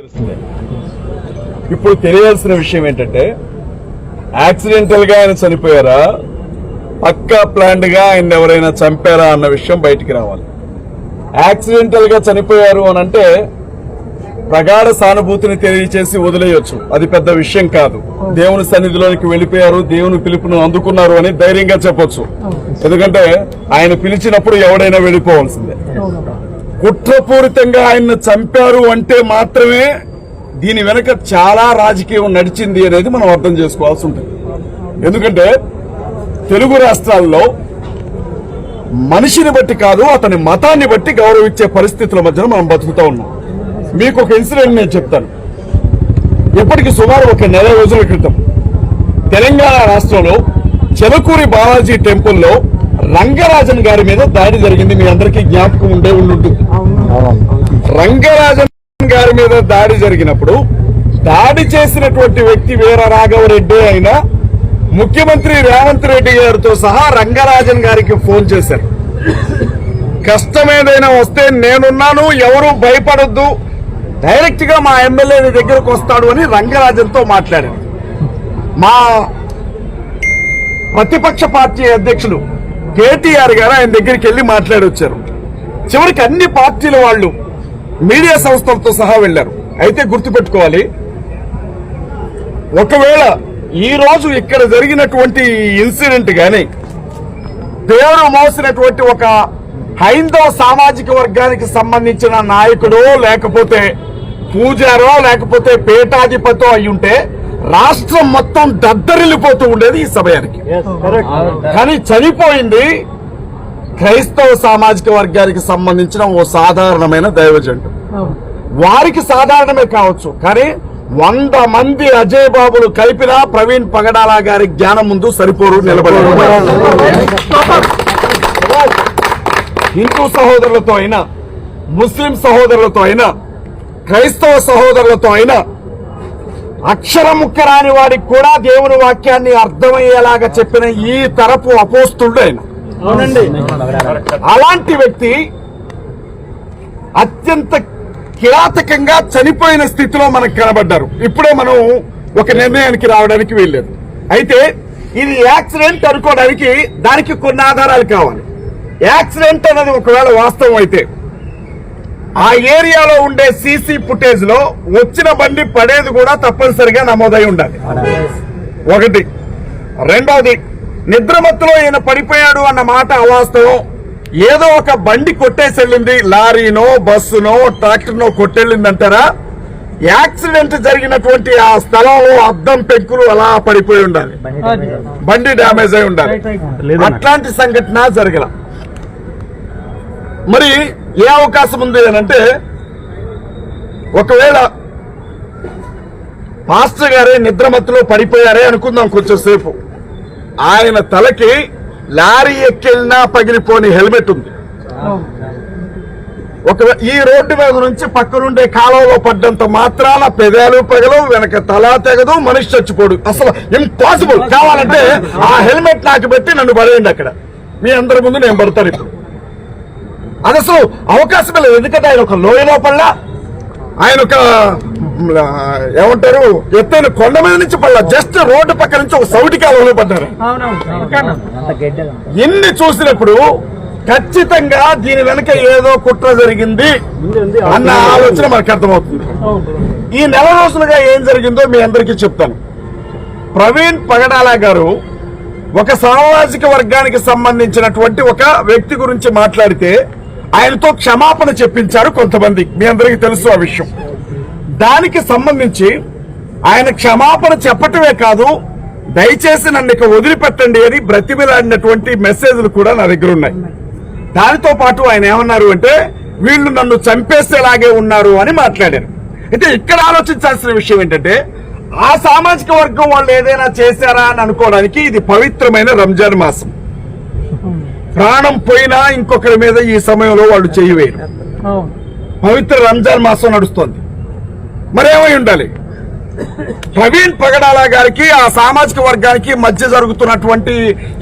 తెలుస్తుంది. ఇప్పుడు తెలియాల్సిన విషయం ఏంటంటే యాక్సిడెంటల్గా ఆయన చనిపోయారా? పక్కా ప్లాండ్గా ఆయన ఎవరైనా చంపారా అన్న విషయం బయటికి రావాలి. యాక్సిడెంటల్గా చనిపోయారు అని అంటే ప్రగాఢ సానుభూతిని తెలియచేసి వదిలేయొచ్చు. అది పెద్ద విషయం కాదు. దేవుని సన్నిధిలోనికి వెళ్ళిపోయారు దేవుని పిలుపును అందుకున్నారు అని ధైర్యంగా చెప్పొచ్చు. ఎందుకంటే ఆయన పిలిచినప్పుడు ఎవడైనా వెళ్ళిపోవాల్సిందే. కుట్రపూరితంగా ఆయన్ని చంపారు అంటే మాత్రమే దీని వెనక చాలా రాజకీయం నడిచింది అనేది మనం అర్థం చేసుకోవాల్సి ఉంటుంది. ఎందుకంటే తెలుగు రాష్ట్రాల్లో మనిషిని బట్టి కాదు అతని మతాన్ని బట్టి గౌరవించే పరిస్థితుల మధ్యన మనం బతుకుతూ ఉన్నాం. మీకు ఒక ఇన్సిడెంట్ నేను చెప్తాను. ఇప్పటికి సుమారు ఒక నెల రోజుల క్రితం తెలంగాణ రాష్ట్రంలో చెలకూరి బాలాజీ టెంపుల్లో రంగరాజన్ గారి మీద దాడి జరిగింది. మీ అందరికీ జ్ఞాపకం ఉండే ఉండుంటుంది. రంగరాజన్ గారి మీద దాడి జరిగినప్పుడు దాడి చేసినటువంటి వ్యక్తి వీర రాఘవరెడ్డి అయినా ముఖ్యమంత్రి రేవంత్ రెడ్డి గారితో సహా రంగరాజన్ గారికి ఫోన్ చేశారు. కష్టం ఏదైనా వస్తే నేనున్నాను ఎవరు భయపడొద్దు డైరెక్ట్గా మా ఎమ్మెల్యే దగ్గరకు వస్తాడు అని రంగరాజన్తో మాట్లాడారు. మా ప్రతిపక్ష పార్టీ అధ్యక్షులు కేటీఆర్ గారు ఆయన దగ్గరికి వెళ్ళి మాట్లాడొచ్చారు. చివరికి అన్ని పార్టీల వాళ్ళు మీడియా సంస్థలతో సహా వెళ్ళారు అయితే గుర్తుపెట్టుకోవాలి ఒకవేళ ఈ రోజు ఇక్కడ జరిగినటువంటి ఇన్సిడెంట్ గాని పేరు మోసినటువంటి ఒక హైందవ సామాజిక వర్గానికి సంబంధించిన నాయకుడో లేకపోతే పూజారో లేకపోతే పీఠాధిపతో అయి ఉంటే రాష్ట్రం మొత్తం దద్దరిల్లిపోతూ ఉండేది ఈ సమయానికి. కానీ చనిపోయింది క్రైస్తవ సామాజిక వర్గానికి సంబంధించిన ఓ సాధారణమైన దైవజండు వారికి సాధారణమే కావచ్చు కానీ వంద మంది అజయ్ బాబులు కలిపినా ప్రవీణ్ పగడాల గారి జ్ఞానం ముందు సరిపోరు నిలబడి హిందూ సహోదరులతో అయినా ముస్లిం సహోదరులతో అయినా క్రైస్తవ సహోదరులతో అయినా అక్షరం ముక్కరాని వాడికి కూడా దేవుని వాక్యాన్ని అర్థమయ్యేలాగా చెప్పిన ఈ తరపు అపోస్తుడు ఆయన. అవునండి. అలాంటి వ్యక్తి అత్యంత కిరాతకంగా చనిపోయిన స్థితిలో మనకు కనబడ్డారు. ఇప్పుడే మనం ఒక నిర్ణయానికి రావడానికి వీల్లేదు. అయితే ఇది యాక్సిడెంట్ అనుకోవడానికి దానికి కొన్ని ఆధారాలు కావాలి. యాక్సిడెంట్ అనేది ఒకవేళ వాస్తవం అయితే ఆ ఏరియాలో ఉండే సీసీ ఫుటేజ్లో వచ్చిన బండి పడేది కూడా తప్పనిసరిగా నమోదై ఉండాలి. ఒకటి. రెండోది నిద్రమత్తులో ఈయన పడిపోయాడు అన్న మాట అవాస్తవం. ఏదో ఒక బండి కొట్టేసెళ్ళింది లారీనో బస్సునో ట్రాక్టర్నో కొట్టెళ్ళిందంటారా? యాక్సిడెంట్ జరిగినటువంటి ఆ స్థలంలో అద్దం పెంకులు అలా పడిపోయి ఉండాలి. బండి డ్యామేజ్ అయి ఉండాలి. అట్లాంటి సంఘటన జరగల. మరి ఏ అవకాశం ఉంది అంటే ఒకవేళ మాస్టర్ గారే నిద్రమత్తులో పడిపోయారే అనుకుందాం కొంచెం సేపు. ఆయన తలకి లారీ ఎక్కెళ్ళినా పగిలిపోని హెల్మెట్ ఉంది. ఒక ఈ రోడ్డు మీద నుంచి పక్కనుండే కాలంలో పడ్డంత మాత్రాన పెదాలు పగలవు వెనక తల తెగదు మనిషి చచ్చిపోడు. అసలు ఇంపాసిబుల్ కావాలంటే ఆ హెల్మెట్ నాకు పెట్టి నన్ను పడేయండి అక్కడ. మీ అందరి ముందు నేను పడతాను ఇప్పుడు. అది అసలు అవకాశమే లేదు. ఎందుకంటే ఆయన ఒక లోయలో పడలా ఆయన ఒక ఏమంటారు? ఎత్తైన కొండ మీద నుంచి పడలా జస్ట్ రోడ్డు పక్క నుంచి ఒక సౌటి కాలంలో పడ్డారు. ఎన్ని చూసినప్పుడు ఖచ్చితంగా దీని వెనక ఏదో కుట్ర జరిగింది అన్న ఆలోచన మనకు అర్థమవుతుంది. ఈ నెల రోజులుగా ఏం జరిగిందో మీ అందరికీ చెప్తాను. ప్రవీణ్ పగడాల గారు ఒక సామాజిక వర్గానికి సంబంధించినటువంటి ఒక వ్యక్తి గురించి మాట్లాడితే ఆయనతో క్షమాపణ చెప్పించారు కొంతమంది. మీ అందరికీ తెలుసు ఆ విషయం. దానికి సంబంధించి ఆయన క్షమాపణ చెప్పటమే కాదు దయచేసి నన్ను ఇక వదిలిపెట్టండి అని బ్రతిమిలాడినటువంటి మెసేజ్లు కూడా నా దగ్గర ఉన్నాయి. దానితో పాటు ఆయన ఏమన్నారు అంటే వీళ్ళు నన్ను చంపేసేలాగే ఉన్నారు అని మాట్లాడారు. అయితే ఇక్కడ ఆలోచించాల్సిన విషయం ఏంటంటే ఆ సామాజిక వర్గం వాళ్ళు ఏదైనా చేశారా అని అనుకోవడానికి ఇది పవిత్రమైన రంజాన్ మాసం. ప్రాణం పోయినా ఇంకొకరి మీద ఈ సమయంలో వాళ్ళు చేయవేయరు పవిత్ర రంజాన్ మాసం నడుస్తోంది. మరేమై ఉండాలి? ప్రవీణ్ పగడాల గారికి ఆ సామాజిక వర్గానికి మధ్య జరుగుతున్నటువంటి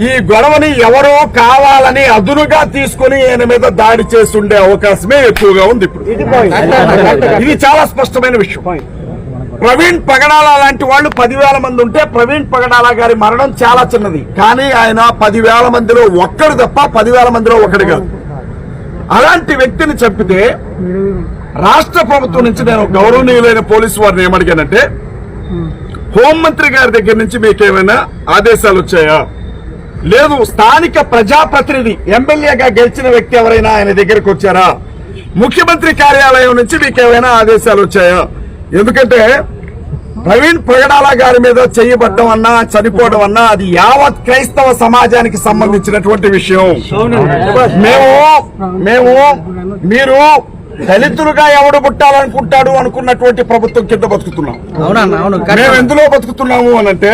ఈ గొడవని ఎవరో కావాలని అదునుగా తీసుకుని ఈయన మీద దాడి చేస్తుండే అవకాశమే ఎక్కువగా ఉంది ఇప్పుడు. ఇది చాలా స్పష్టమైన విషయం. ప్రవీణ్ పగడాల లాంటి వాళ్ళు పదివేల మంది ఉంటే ప్రవీణ్ పగడాల గారి మరణం చాలా చిన్నది. కానీ ఆయన పదివేల మందిలో ఒక్కడు తప్ప పదివేల మందిలో ఒకడు కాదు. అలాంటి వ్యక్తిని చంపితే రాష్ట్ర ప్రభుత్వం నుంచి నేను గౌరవనీయులైన పోలీసు వారిని ఏమడిగానంటే హోంమంత్రి గారి దగ్గర నుంచి మీకు ఏమైనా ఆదేశాలు వచ్చాయా? లేదు స్థానిక ప్రజాప్రతినిధి ఎమ్మెల్యేగా గెలిచిన వ్యక్తి ఎవరైనా ఆయన దగ్గరకు వచ్చారా? ముఖ్యమంత్రి కార్యాలయం నుంచి మీకు ఏమైనా ఆదేశాలు వచ్చాయా? ఎందుకంటే ప్రవీణ్ ప్రగడాల గారి మీద చేయబడ్డం అన్నా చనిపోవడం అన్నా అది యావత్ క్రైస్తవ సమాజానికి సంబంధించినటువంటి విషయం. మేము మేము మీరు దళితులుగా ఎవడు పుట్టాలనుకుంటాడు అనుకున్నటువంటి ప్రభుత్వం కింద బతుకుతున్నాం. మేము ఎందులో బతుకుతున్నాము అనంటే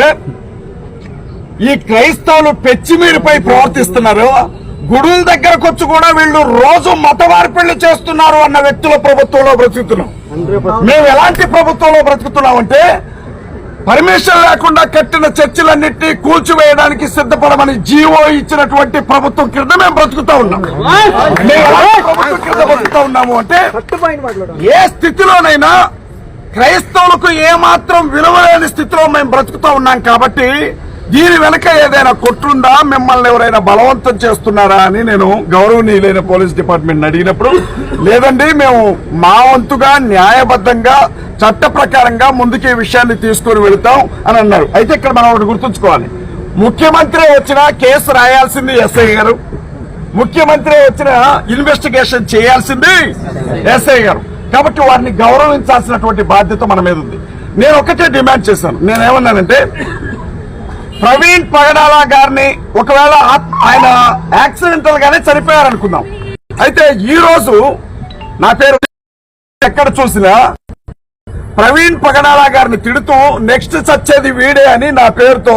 ఈ క్రైస్తవులు పెచ్చిమీరిపై ప్రవర్తిస్తున్నారు. గుడుల దగ్గరకు వచ్చి కూడా వీళ్ళు రోజు మత మార్పిళ్ళు చేస్తున్నారు అన్న వ్యక్తుల ప్రభుత్వంలో బ్రతుకుతున్నాం. మేము ఎలాంటి ప్రభుత్వంలో బ్రతుకుతున్నాం అంటే పర్మిషన్ లేకుండా కట్టిన చర్చిలన్నింటినీ కూల్చివేయడానికి సిద్ధపడమని జీవో ఇచ్చినటువంటి ప్రభుత్వం కింద మేము బ్రతుకుతా ఉన్నాం. ప్రభుత్వం కింద బ్రతుకుతా ఉన్నాము అంటే ఏ స్థితిలోనైనా క్రైస్తవులకు ఏమాత్రం విలువ లేని స్థితిలో మేము బ్రతుకుతా ఉన్నాం కాబట్టి దీని వెనక ఏదైనా కొట్టుందా? మిమ్మల్ని ఎవరైనా బలవంతం చేస్తున్నారా అని నేను గౌరవనీయులైన పోలీస్ డిపార్ట్మెంట్ అడిగినప్పుడు లేదండి మేము మా వంతుగా న్యాయబద్ధంగా చట్ట ప్రకారంగా ముందుకే విషయాన్ని తీసుకుని వెళతాం అని అన్నారు. అయితే ఇక్కడ మనం ఒకటి గుర్తుంచుకోవాలి. ముఖ్యమంత్రి వచ్చిన కేసు రాయాల్సింది ఎస్ఐ గారు. ముఖ్యమంత్రి వచ్చిన ఇన్వెస్టిగేషన్ చేయాల్సింది ఎస్ఐ గారు. కాబట్టి వారిని గౌరవించాల్సినటువంటి బాధ్యత మన మీద ఉంది. నేను ఒకటే డిమాండ్ చేశాను. నేనేమన్నానంటే ప్రవీణ్ పగడాల గారిని ఒకవేళ ఆయన యాక్సిడెంటల్ గానే చనిపోయారనుకుందాం. అయితే ఈ రోజు నా పేరు ఎక్కడ చూసినా ప్రవీణ్ పగడాల గారిని తిడుతూ నెక్స్ట్ చచ్చేది వీడే అని నా పేరుతో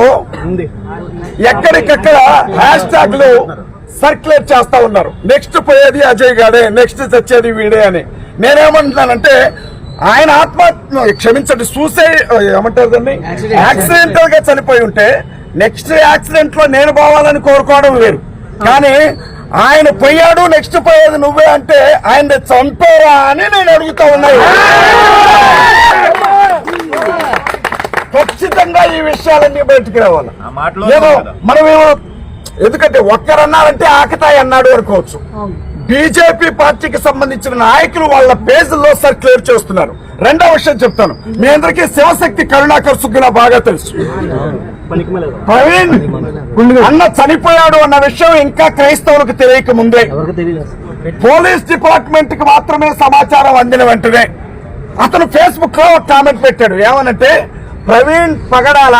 ఎక్కడికక్కడ హ్యాష్ ట్యాగ్లు సర్క్యులేట్ చేస్తా ఉన్నారు. నెక్స్ట్ పోయేది అజయ్ గాడే నెక్స్ట్ చచ్చేది వీడే అని. నేనేమంటున్నానంటే ఆయన ఆత్మ క్షమించండి సూసైడ్ ఏమంటారు దాన్ని? యాక్సిడెంటల్గా చనిపోయి ఉంటే నెక్స్ట్ యాక్సిడెంట్లో నేను పోవాలని కోరుకోవడం వేరు. కానీ ఆయన పోయాడు నెక్స్ట్ పోయేది నువ్వే అంటే ఆయన చంపారా అని నేను అడుగుతా ఉన్నాను ఖచ్చితంగా ఈ విషయాలన్నీ బయటికి రావాలి. ఏదో మనమేమో ఎందుకంటే ఒక్కరన్నారంటే ఆకతాయి అన్నాడు అనుకోవచ్చు. బీజేపీ పార్టీకి సంబంధించిన నాయకులు వాళ్ళ పేజీల్లో సర్క్యులేట్ చేస్తున్నారు. రెండో విషయం చెప్తాను. మీ అందరికీ శివశక్తి కరుణాకర్ సుగ్గున బాగా తెలుసు. ప్రవీణ్ అన్న చనిపోయాడు అన్న విషయం ఇంకా క్రైస్తవులకు తెలియక ముందే. పోలీస్ డిపార్ట్మెంట్కి మాత్రమే సమాచారం అందిన వెంటనే. అతను ఫేస్బుక్లో ఒక కామెంట్ పెట్టాడు. ఏమనంటే ప్రవీణ్ పగడాల?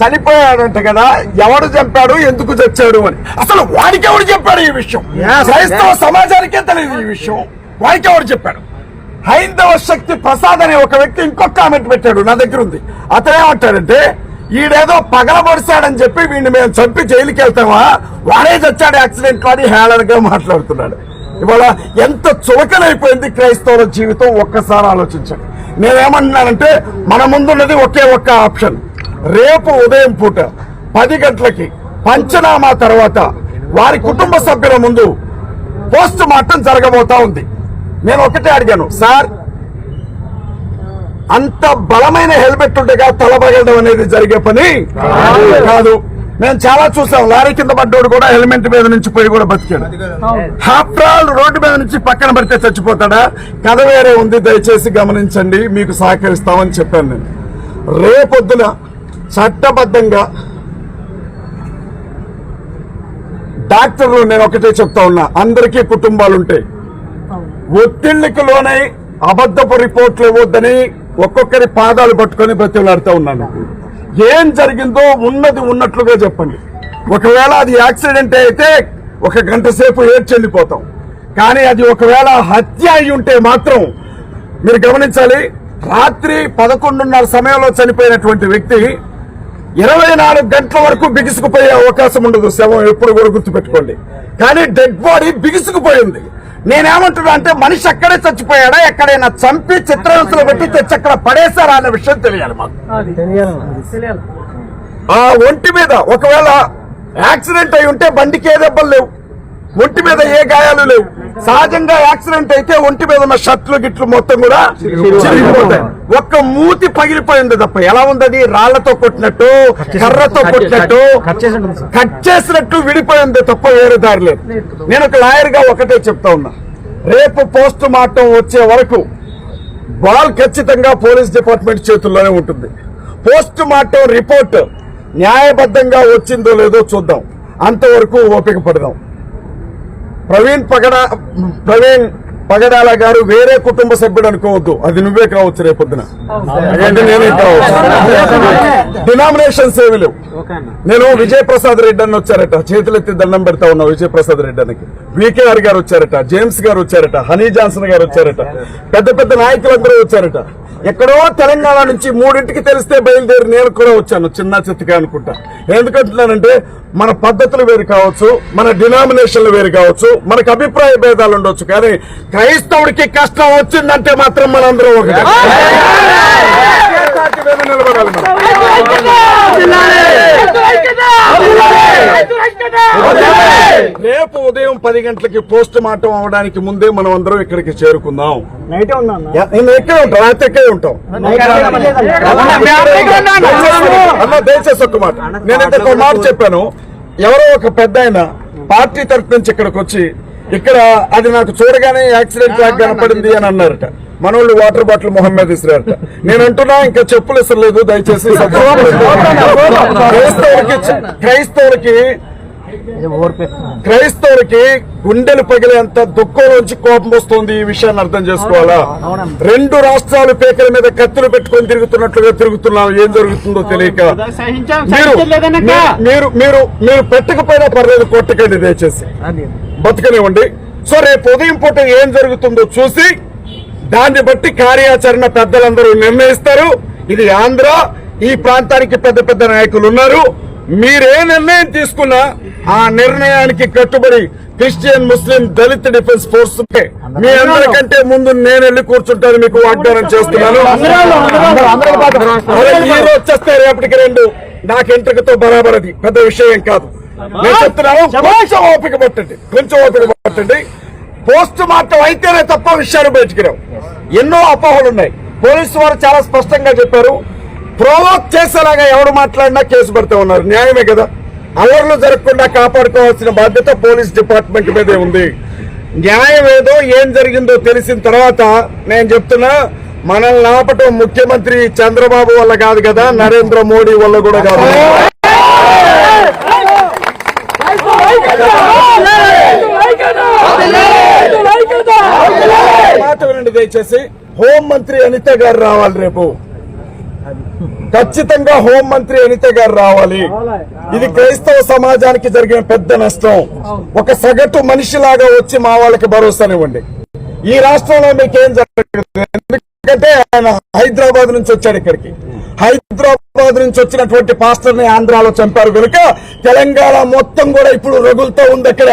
చనిపోయాడంట కదా ఎవడు చంపాడు ఎందుకు చచ్చాడు అని. అసలు వాడికి ఎవడు చెప్పాడు ఈ విషయం? క్రైస్తవ సమాజానికే తెలియదు ఈ విషయం. వాడికి ఎవడు చెప్పాడు? హైందవ శక్తి ప్రసాద్ అనే ఒక వ్యక్తి ఇంకొక కామెంట్ పెట్టాడు నా దగ్గర ఉంది. అతను ఏమంటాడంటే ఈడేదో పగలబడిశాడని చెప్పి వీడిని మేము చంపి జైలుకి వెళ్తామా? వాడే చచ్చాడు యాక్సిడెంట్ అని హేళనగా మాట్లాడుతున్నాడు. ఇవాళ ఎంత చులకనైపోయింది క్రైస్తవుల జీవితం ఒక్కసారి ఆలోచించండి. నేనేమంటున్నానంటే మన ముందున్నది ఒకే ఒక్క ఆప్షన్. రేపు ఉదయం పూట పది గంటలకి పంచనామా తర్వాత వారి కుటుంబ సభ్యుల ముందు పోస్ట్ మార్టం జరగబోతా ఉంది. నేను ఒకటే అడిగాను సార్ అంత బలమైన హెల్మెట్ ఉండగా తలబగలడం అనేది జరిగే పని కాదు. మేము చాలా చూసాం లారీ కింద పడ్డోడు కూడా హెల్మెట్ మీద నుంచి పోయి కూడా బతికాడు. హాప్రాల్ రోడ్డు మీద నుంచి పక్కన పడితే చచ్చిపోతాడా? కథ వేరే ఉంది దయచేసి గమనించండి మీకు సహకరిస్తామని చెప్పాను నేను. రేపొద్దున చట్టబద్ధంగా డాక్టర్లు నేను ఒకటే చెప్తా ఉన్నా అందరికీ కుటుంబాలు ఉంటాయి ఒత్తిళ్ళకు లోనై అబద్ధపు రిపోర్ట్లు ఇవ్వద్దని ఒక్కొక్కరి పాదాలు పట్టుకొని బ్రతిలాడుతూ ఉన్నాను. ఏం జరిగిందో ఉన్నది ఉన్నట్లుగా చెప్పండి. ఒకవేళ అది యాక్సిడెంట్ అయితే ఒక గంట సేపు ఏడ్చెళ్ళిపోతాం కానీ అది ఒకవేళ హత్య అయి ఉంటే మాత్రం మీరు గమనించాలి రాత్రి పదకొండున్నర సమయంలో చనిపోయినటువంటి వ్యక్తి ఇరవై నాలుగు గంటల వరకు బిగుసుకుపోయే అవకాశం ఉండదు. శవం ఎప్పుడు కూడా గుర్తుపెట్టుకోండి. కానీ డెడ్ బాడీ బిగుసుకుపోయింది. నేనేమంటున్నా అంటే మనిషి అక్కడే చచ్చిపోయాడా? ఎక్కడైనా చంపి చిత్రహింసలు పెట్టి తెచ్చి అక్కడ పడేశారా అన్న విషయం తెలియాలి మాకు. ఆ ఒంటి మీద ఒకవేళ యాక్సిడెంట్ అయి ఉంటే బండికి ఏ దెబ్బలు లేవు. ఒంటి మీద ఏ గాయాలు లేవు. సహజంగా యాక్సిడెంట్ అయితే ఒంటి మీద ఉన్న షర్ట్లు గిట్లు మొత్తం కూడా చిరిగిపోతాయి. ఒక్క మూతి పగిలిపోయింది తప్ప. ఎలా ఉందది? రాళ్ళతో కొట్టినట్టు కర్రతో కొట్టినట్టు కట్ చేసినట్టు విడిపోయింది తప్ప వేరే దారి లేదు. నేను ఒక లాయర్గా ఒకటే చెప్తా ఉన్నా. రేపు పోస్ట్ మార్టం వచ్చే వరకు బాల్ ఖచ్చితంగా పోలీస్ డిపార్ట్మెంట్ చేతుల్లోనే ఉంటుంది. పోస్ట్ మార్టం రిపోర్ట్ న్యాయబద్ధంగా వచ్చిందో లేదో చూద్దాం. అంతవరకు ఓపిక పడదాం. ప్రవీణ్ పగడ ప్రవీణ్ పగడాల గారు వేరే కుటుంబ సభ్యుడు అనుకోవద్దు. అది నువ్వే కావచ్చు రేపొద్దున. అదేంటి నేనే కావచ్చు. డినామినేషన్స్ ఏమి లేవు నేను విజయ్ ప్రసాద్ రెడ్డి అని వచ్చారట. చేతులెత్తి దండం పెడతా ఉన్నా విజయ్ ప్రసాద్ రెడ్డి అనికి వికేఆర్ గారు వచ్చారట జేమ్స్ గారు వచ్చారట హనీ జాన్సన్ గారు వచ్చారట. పెద్ద పెద్ద నాయకులందరూ వచ్చారట. ఎక్కడో తెలంగాణ నుంచి మూడింటికి తెలిస్తే బయలుదేరి నేను కూడా వచ్చాను చిన్న చిత్తగా అనుకుంటా. ఎందుకంటున్నానంటే మన పద్ధతులు వేరు కావచ్చు మన డినామినేషన్లు వేరు కావచ్చు మనకు అభిప్రాయ భేదాలు ఉండొచ్చు కానీ క్రైస్తవుడికి కష్టం వచ్చిందంటే మాత్రం మనందరం ఒకటి. మీద నిలబడాలి. రేపు ఉదయం పది గంటలకి పోస్ట్ మార్టం అవడానికి ముందే మనం అందరం ఇక్కడికి చేరుకుందాం. నేను ఎక్కడే ఉంటాం రాత్రి ఎక్కడే ఉంటాం. అన్న దయచేసి ఒక్క మాట. నేను ఇంతకు ఒక మాట చెప్పాను. ఎవరో ఒక పెద్ద ఆయన పార్టీ తరఫు నుంచి ఇక్కడికి వచ్చి ఇక్కడ అది నాకు చూడగానే యాక్సిడెంట్ లాగా కనపడింది అని అన్నారట. మనోళ్ళు వాటర్ బాటిల్ మొహం మీద ఇసిరారట నేను అంటున్నా ఇంకా చెప్పులు ఇసరలేదు దయచేసి క్రైస్తవులకి క్రైస్తవులకి క్రైస్తవులకి గుండెలు పగిలేంత దుఃఖంలోంచి కోపం వస్తుంది ఈ విషయాన్ని అర్థం చేసుకోవాలా? రెండు రాష్ట్రాలు పేకల మీద కత్తులు పెట్టుకొని తిరుగుతున్నట్లుగా తిరుగుతున్నాం. ఏం జరుగుతుందో తెలియక. మీరు మీరు- మీరు మీరు మీరు పెట్టకపోయినా పర్లేదు కొట్టకండి దయచేసి. బతకనివ్వండి. సో రేపు ఉదయం పూట ఏం జరుగుతుందో చూసి దాన్ని బట్టి కార్యాచరణ పెద్దలందరూ నిర్ణయిస్తారు. ఇది ఆంధ్ర ఈ ప్రాంతానికి పెద్ద పెద్ద నాయకులు ఉన్నారు. మీరే నిర్ణయం తీసుకున్నా ఆ నిర్ణయానికి కట్టుబడి Christian Muslim Dalit defence force మీ అందరికంటే ముందు నేను వెళ్ళి కూర్చుంటాను మీకు వాగ్దానం చేస్తున్నాను. మీరు వచ్చేస్తే రేపటికి రెండు. నాకు ఎంట్రకతో బరాబరది. పెద్ద విషయం కాదు. నేను చెప్తున్నాను కొంచెం ఓపిక పట్టండి. కొంచెం ఓపిక పట్టండి. పోస్ట్ మార్టం అయితేనే తప్ప విషయాలు బయటికి రావు ఎన్నో అపోహలు ఉన్నాయి. పోలీసు వారు చాలా స్పష్టంగా చెప్పారు. ప్రోవోక్ చేసేలాగా ఎవరు మాట్లాడినా కేసు పెడతా ఉన్నారు. న్యాయమే కదా. అల్లర్లు జరగకుండా కాపాడుకోవాల్సిన బాధ్యత పోలీస్ డిపార్ట్మెంట్ మీదే ఉంది. న్యాయం ఏదో ఏం జరిగిందో తెలిసిన తర్వాత నేను చెప్తున్నా మనల్ని ఆపటం ముఖ్యమంత్రి చంద్రబాబు వల్ల కాదు కదా నరేంద్ర మోడీ వల్ల కూడా కాదు. దయచేసి హోం మంత్రి అనిత గారు రావాలి రేపు. ఖచ్చితంగా హోం మంత్రి అనిత గారు రావాలి. ఇది క్రైస్తవ సమాజానికి జరిగిన పెద్ద నష్టం. ఒక సగటు మనిషిలాగా వచ్చి మా వాళ్ళకి భరోసానివ్వండి. ఈ రాష్ట్రంలో మీకేం జరగదు. ఎందుకంటే ఆయన హైదరాబాద్ నుంచి వచ్చాడు ఇక్కడికి. హైదరాబాద్ నుంచి వచ్చినటువంటి పాస్టర్ని ఆంధ్రాలో చంపారు కనుక తెలంగాణ మొత్తం కూడా ఇప్పుడు రగులుతో ఉంది అక్కడ.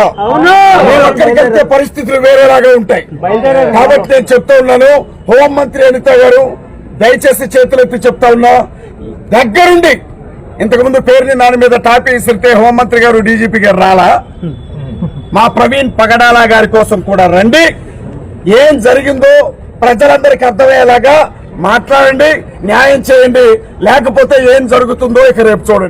మీరు అక్కడికి వెళ్తే పరిస్థితులు వేరేలాగా ఉంటాయి. కాబట్టి నేను చెప్తా ఉన్నాను హోం మంత్రి అనిత గారు దయచేసి చేతులెత్తి చెప్తా ఉన్నా దగ్గరుండి. ఇంతకు ముందు పేరుని నాని మీద టాపీ ఇసిరితే హోంమంత్రి గారు డీజీపీ గారు రాలా? మా ప్రవీణ్ పగడాల గారి కోసం కూడా రండి. ఏం జరిగిందో ప్రజలందరికీ అర్థమయ్యేలాగా మాట్లాడండి న్యాయం చేయండి. లేకపోతే ఏం జరుగుతుందో ఇక రేపు చూడండి.